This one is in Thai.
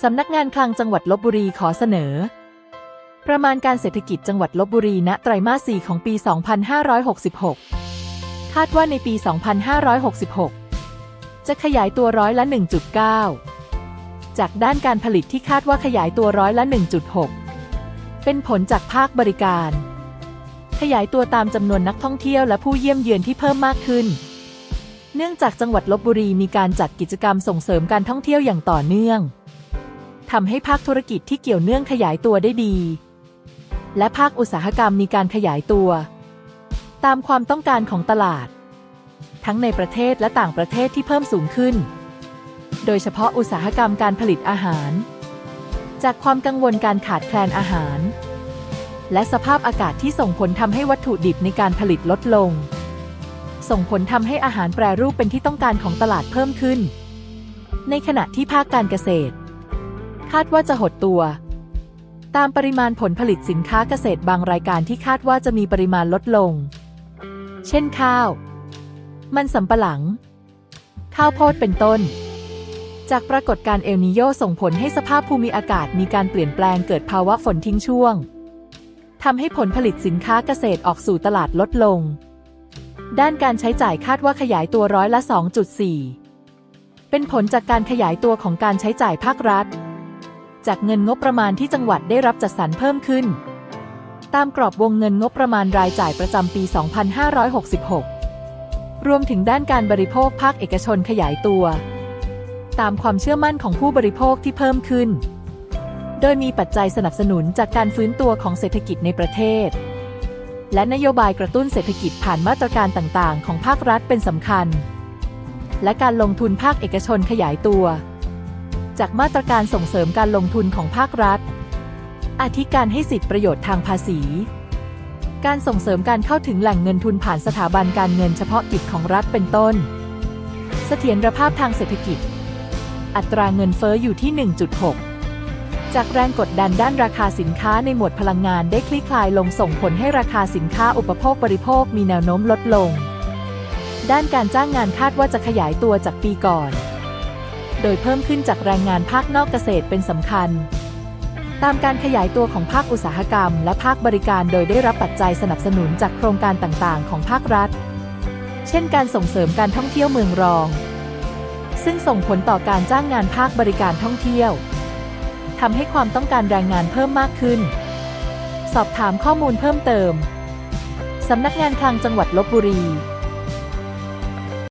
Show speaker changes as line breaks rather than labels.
สำนักงานคลังจังหวัดลบบุรีขอเสนอ ประมาณการเศรษฐกิจจังหวัดลบบุรีณไตรมาส 4 ของปี 2566 คาดว่าในปี 2566 จะขยายตัวร้อยละ 1.9 จากด้านการผลิตที่คาดว่าขยายตัวร้อยละ 1.6 เป็นผลจากภาคบริการ ขยายตัวตามจำนวนนักท่องเที่ยวและผู้เยี่ยมเยือนที่เพิ่มมากขึ้นเนื่องจากจังหวัดลบบุรีมีการจัดกิจกรรมส่งเสริมการท่องเที่ยวอย่างต่อเนื่อง ทำให้ภาคธุรกิจที่เกี่ยวเนื่องขยายตัวได้ดี และภาคอุตสาหกรรมมีการขยายตัว ตามความต้องการของตลาด ทั้งในประเทศและต่างประเทศที่เพิ่มสูงขึ้น โดยเฉพาะอุตสาหกรรมการผลิตอาหาร จากความกังวลการขาดแคลนอาหาร และสภาพอากาศที่ส่งผลทำให้วัตถุดิบในการผลิตลดลง ส่งผลทำให้อาหารแปรรูปเป็นที่ต้องการของตลาดเพิ่มขึ้น ในขณะที่ภาคการเกษตร คาดว่าจะหดตัว ตามปริมาณผลผลิตสินค้าเกษตรบางรายการที่คาดว่าจะมีปริมาณลดลง เช่นข้าว มันสำปะหลัง ข้าวโพดเป็นต้น จากปรากฏการณ์เอลนิโยส่งผลให้สภาพภูมิอากาศมีการเปลี่ยนแปลงเกิดภาวะฝนทิ้งช่วงทำให้ผลผลิตสินค้าเกษตรออกสู่ตลาดลดลง ด้านการใช้จ่ายคาดว่าขยายตัวร้อยละ 2.4 เป็นผลจากการขยายตัวของการใช้จ่ายภาครัฐ จากเงินงบประมาณที่จังหวัดได้รับจัดสรรเพิ่มขึ้น ตามกรอบวงเงินงบประมาณรายจ่ายประจำปี 2566 รวมถึงด้านการบริโภคภาคเอกชนขยายตัว ตามความเชื่อมั่นของผู้บริโภคที่เพิ่มขึ้น โดยมีปัจจัยสนับสนุนจากการฟื้นตัวของเศรษฐกิจในประเทศ และนโยบายกระตุ้นเศรษฐกิจผ่านมาตรการต่างๆ ของภาครัฐเป็นสำคัญ และการลงทุนภาคเอกชนขยายตัว จากมาตรการส่งเสริมการลงทุนของภาครัฐ อาทิการให้สิทธิประโยชน์ทางภาษี การส่งเสริมการเข้าถึงแหล่งเงินทุนผ่านสถาบันการเงินเฉพาะกิจของรัฐเป็นต้น เสถียรภาพทางเศรษฐกิจ อัตราเงินเฟ้ออยู่ที่ 1.6 จากแรงกดดันด้านราคาสินค้าในหมวดพลังงานได้คลี่คลายลงส่งผลให้ราคาสินค้าอุปโภคบริโภคมีแนวโน้มลดลง ด้านการจ้างงานคาดว่าจะขยายตัวจากปีก่อน โดยเพิ่มขึ้นจากแรงงานภาคนอกเกษตรเป็นสำคัญ ตามการขยายตัวของภาคอุตสาหกรรม และภาคบริการโดยได้รับปัจจัยสนับสนุนจากโครงการต่างๆ ของภาครัฐ เช่นการส่งเสริมการท่องเที่ยวเมืองรอง ซึ่งส่งผลต่อการจ้างงานภาคบริการท่องเที่ยวทำให้ความต้องการแรงงานเพิ่มมากขึ้น สอบถามข้อมูลเพิ่มเติม สำนักงานคลังจังหวัดลบบุรี